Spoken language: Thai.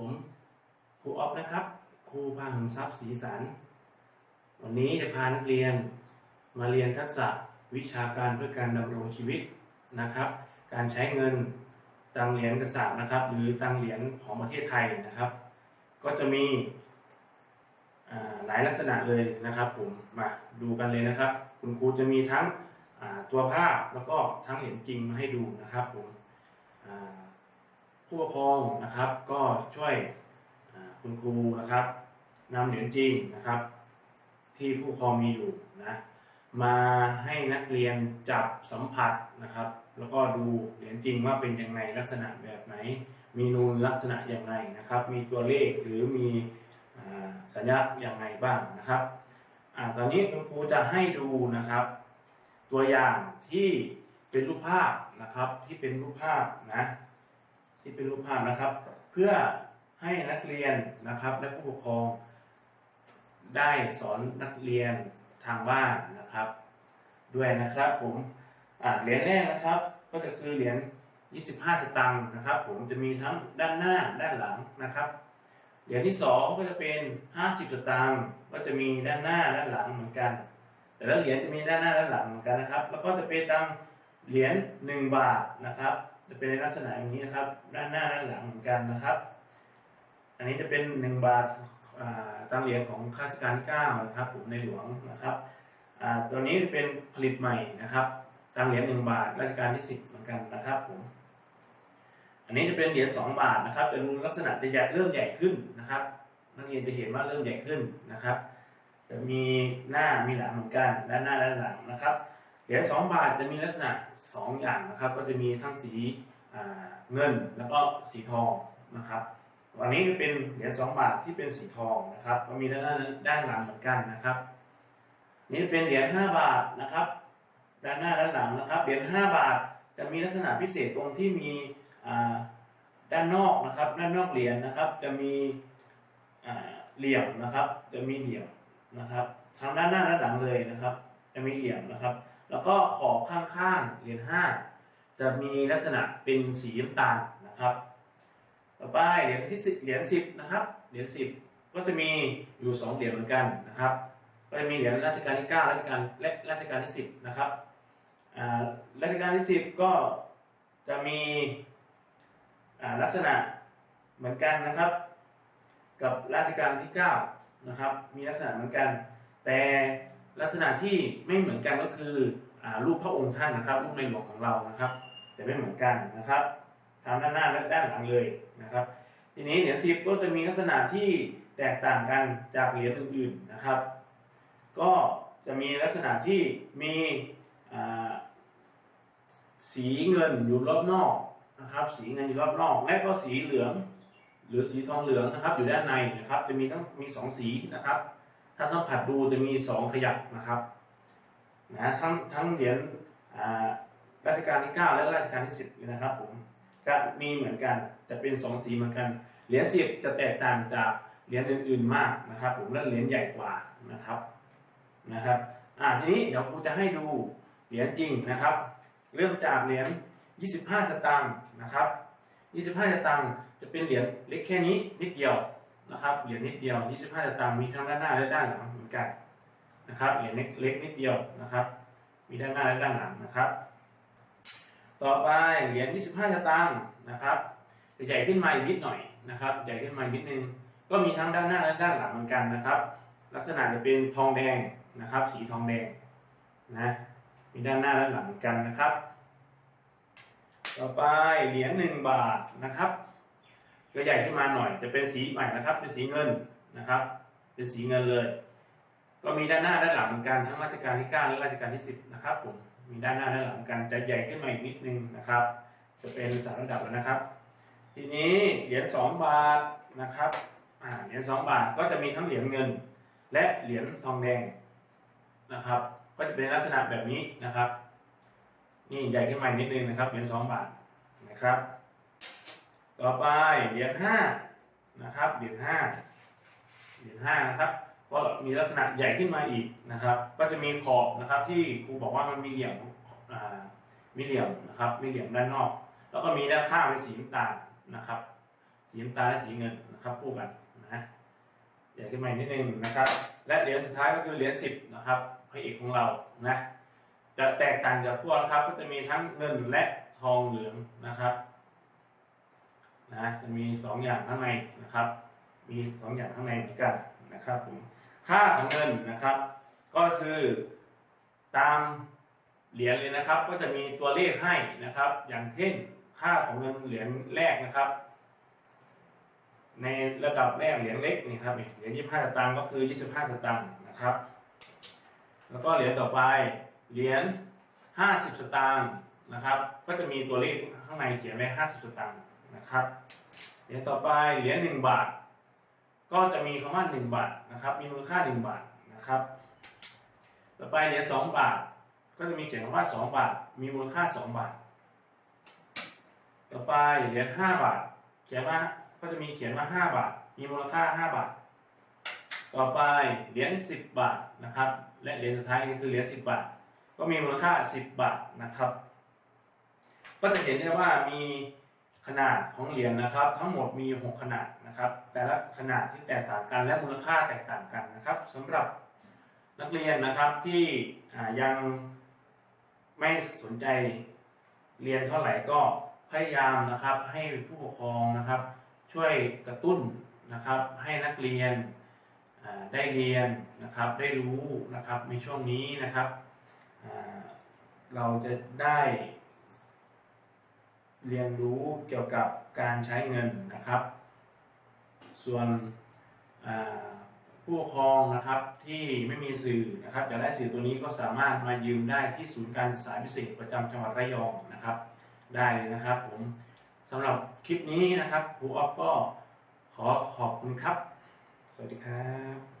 ผมครูออฟนะครับ ครูพาหุนทรัพย์สีสารวันนี้จะพานักเรียนมาเรียนทักษะวิชาการเพื่อการดำรงชีวิตนะครับ การใช้เงินตังเหรียญกระสาบนะครับ หรือตังเหรียญของประเทศไทยนะครับ ก็จะมีหลายลักษณะเลยนะครับ ผมมาดูกันเลยนะครับ คุณครูจะมีทั้งตัวภาพแล้วก็ทั้งเหรียญจริงมาให้ดูนะครับผมอ่า ผู้ปกครองนะครับ ก็ช่วยคุณครูนะครับนำเหรียญจริงนะครับ ที่ผู้ปกครองมีอยู่นะมาให้นักเรียนจับสัมผัสนะครับ แล้วก็ดูเหรียญจริงว่าเป็นยังไงลักษณะแบบไหน มีนูนลักษณะอย่างไรนะครับ มีตัวเลขหรือมีอสัญลักษณ์อย่างไรบ้างนะครับอตอนนี้คุณครูจะให้ดูนะครับ ตัวอย่างที่เป็นรูปภาพนะครับที่เป็นรูปภาพนะ ที่เป็นรูปภาพนะครับ เพื่อให้นักเรียนนะครับ และผู้ปกครอง ได้สอนนักเรียนทางบ้านนะครับ ด้วยนะครับผมเหรียญแรกนะครับ ก็จะคือเหรียญ25 สตางค์นะครับ ผมจะมีทั้งด้านหน้าด้านหลังนะครับเหรียญที่สองก็จะเป็น 50 สตางค์ก็จะมีด้านหน้าด้านหลังเหมือนกัน แต่ละเหรียญจะมีด้านหน้าด้านหลังเหมือนกันนะครับ แล้วก็จะเป็นตังเหรียญ1บาทนะครับ จะเป็นในลักษณะอย่างนี้นะครับ ด้านหน้าด้านหลังเหมือนกันนะครับ อันนี้จะเป็นหนึ่งบาทตามเหรียญของข้าราชการเก้านะครับผมในหลวงนะครับอ่าตัวนี้จะเป็นผลิตใหม่นะครับ ตามเหรียญหนึ่งบาทรัชกาลที่สิบเหมือนกันนะครับผมอันนี้จะเป็นเหรียญสองบาทนะครับแต่ลักษณะจะใหญ่เริ่มใหญ่ขึ้นนะครับนักเรียนจะเห็นว่าเริ่มใหญ่ขึ้นนะครับ จะมีหน้ามีหลังเหมือนกันด้านหน้าด้านหลังนะครับเหรียญสองบาทจะมีลักษณะ สองอย่างนะครับก็จะมีทั้งสีเงินแล้วก็สีทองนะครับวันนี้จะเป็นเหรียญสองบาทที่เป็นสีทองนะครับ ก็มีด้านหน้าด้านหลังเหมือนกันนะครับ นี่เป็นเหรียญห้าบาทนะครับ ด้านหน้าด้านหลังนะครับเหรียญห้าบาทจะมีลักษณะพิเศษตรงที่มีด้านนอกนะครับ ด้านนอกเหรียญนะครับ จะมีเหลี่ยมนะครับ จะมีเหลี่ยมนะครับทางด้านหน้าด้านหลังเลยนะครับ จะมีเหลี่ยมนะครับ แล้วก็ขอบข้างๆเหรียญห้าจะมีลักษณะเป็นสีน้ำตาลนะครับ ต่อไปเหรียญที่สิบเหรียญสิบนะครับเหรียญสิบก็จะมีอยู่สองเหรียญเหมือนกันนะครับก็จะมีเหรียญรัชกาลที่เก้ารัชกาลและรัชกาลที่สิบนะครับอ่ารัชกาลที่สิบก็จะมีลักษณะเหมือนกันนะครับ กับรัชกาลที่เก้านะครับ มีลักษณะเหมือนกัน แต่ ลักษณะที่ไม่เหมือนกันก็คืออรูปพระองค์ท่านนะครับรูปในหลวงของเรานะครับ แต่ไม่เหมือนกันนะครับทางด้านหน้าและด้านหลังเลยนะครับ ทีนี้เหรียญสิบก็จะมีลักษณะที่แตกต่างกันจากเหรียญอื่นๆนะครับ ก็จะมีลักษณะที่มีสีเงินอยู่รอบนอกนะครับ สีเงินอยู่รอบนอก และก็สีเหลือง หรือสีทองเหลืองนะครับ อยู่ด้านในนะครับ จะมีทั้งมีสองสีนะครับ ถ้าสัมผัสดูจะมีสองขยักนะครับนะทั้งทั้งเหรียญอ่ารัชกาลที่ 9 และรัชกาลที่ 10นะครับผมจะมีเหมือนกันจะเป็นสองสีเหมือนกัน เหรียญสิบจะแตกต่างจากเหรียญอื่นๆมากนะครับผมและเหรียญใหญ่กว่านะครับนะครับอ่าทีนี้เดี๋ยวครูจะให้ดูเหรียญจริงนะครับ เริ่มจากเหรียญ25 สตางค์นะครับ25 สตางค์จะเป็นเหรียญเล็กแค่นี้นิดเดียว นะครับเหรียญนิดเดียว 25สตางค์มีทั้งด้านหน้าและด้านหลังเหมือนกันนะครับเหรียญเล็กนิดเดียวนะครับ มีด้านหน้าและด้านหลังนะครับ ต่อไปเหรียญ25สตางค์นะครับจะใหญ่ขึ้นมาอีกนิดหน่อยนะครับ ใหญ่ขึ้นมาอีกนิดนึงก็มีทั้งด้านหน้าและด้านหลังเหมือนกันนะครับ ลักษณะจะเป็นทองแดงนะครับ สีทองแดงนะมีด้านหน้าและหลังเหมือนกันนะครับ ต่อไปเหรียญหนึ่งบาทนะครับ ก็ใหญ่ขึ้นมาหน่อยจะเป็นสีใหม่นะครับ เป็นสีเงินนะครับ เป็นสีเงินเลย ก็มีด้านหน้าด้านหลังเหมือนกันทั้งราชการที่9และราชการที่ 10 นะครับผมมีด้านหน้าด้านหลังกันจะใหญ่ขึ้นมาอีกนิดนึงนะครับ จะเป็นสามระดับแล้วนะครับ ทีนี้เหรียญ2บาทนะครับเหรียญ2บาทก็จะมีทั้งเหรียญเงิน และเหรียญทองแดงนะครับ ก็จะเป็นลักษณะแบบนี้นะครับ นี่ใหญ่ขึ้นมาอีกนิดนึงนะครับเหรียญสองบาทนะครับ ต่อไปเหรียญห้านะครับเหรียญห้าเหรียญห้านะครับก็มีลักษณะใหญ่ขึ้นมาอีกนะครับ ก็จะมีขอบนะครับที่ครูบอกว่ามันมีเหลี่ยมมีเหลี่ยมนะครับมีเหลี่ยมด้านนอก แล้วก็มีด้านข้างเป็นสีน้ำตาลนะครับสีน้ำตาลและสีเงินนะครับคู่กันนะใหญ่ขึ้นมาอีกนิดนึงนะครับ และเหรียญสุดท้ายก็คือเหรียญสิบนะครับพระเอกของเรานะจะแตกต่างจากพวกนะครับก็จะมีทั้งเงินและทองเหลืองนะครับ นะจะมีสองอย่างข้างในนะครับ มีสองอย่างข้างในเหมือนกันนะครับผมค่าของเงินนะครับ ก็คือตามเหรียญเลยนะครับ ก็จะมีตัวเลขให้นะครับ อย่างเช่นค่าของเงินเหรียญแรกนะครับ ในระดับแรกเหรียญเล็กนี่ครับเหรียญยี่สิบห้าสตางค์ก็คือยี่สิบห้าสตางค์นะครับ แล้วก็เหรียญต่อไปเหรียญห้าสิบสตางค์นะครับ ก็จะมีตัวเลขข้างในเขียนไว้ห้าสิบสตางค์ นะครับ เหรียญต่อไปเหรียญหนึ่งบาท ก็จะมีคำว่าหนึ่งบาทนะครับ มีมูลค่าหนึ่งบาทนะครับ ต่อไปเหรียญสองบาท ก็จะมีเขียนคำว่าสองบาท มีมูลค่าสองบาท ต่อไปเหรียญห้าบาท เขียนว่าก็จะมีเขียนว่าห้าบาท มีมูลค่าห้าบาท ต่อไปเหรียญสิบบาทนะครับ และเหรียญสุดท้ายก็คือเหรียญสิบบาท ก็มีมูลค่าสิบบาทนะครับ ก็จะเห็นได้ว่ามี ขนาดของเหรียญนะครับ ทั้งหมดมี 6 ขนาดนะครับ แต่ละขนาดที่แตกต่างกันและมูลค่าแตกต่างกันนะครับสำหรับนักเรียนนะครับที่ยังไม่สนใจเรียนเท่าไหร่ก็พยายามนะครับ ให้ผู้ปกครองนะครับ ช่วยกระตุ้นนะครับ ให้นักเรียนได้เรียนนะครับ ได้รู้นะครับในช่วงนี้นะครับเราจะได้ เรียนรู้เกี่ยวกับการใช้เงินนะครับ ส่วนผู้ปกครองนะครับที่ไม่มีสื่อนะครับอยากได้สื่อตัวนี้ก็สามารถมายืมได้ที่ศูนย์การศึกษาพิเศษประจำจังหวัดระยองนะครับ ได้เลยนะครับผมสำหรับคลิปนี้นะครับครูออฟก็ขอขอบคุณครับ สวัสดีครับ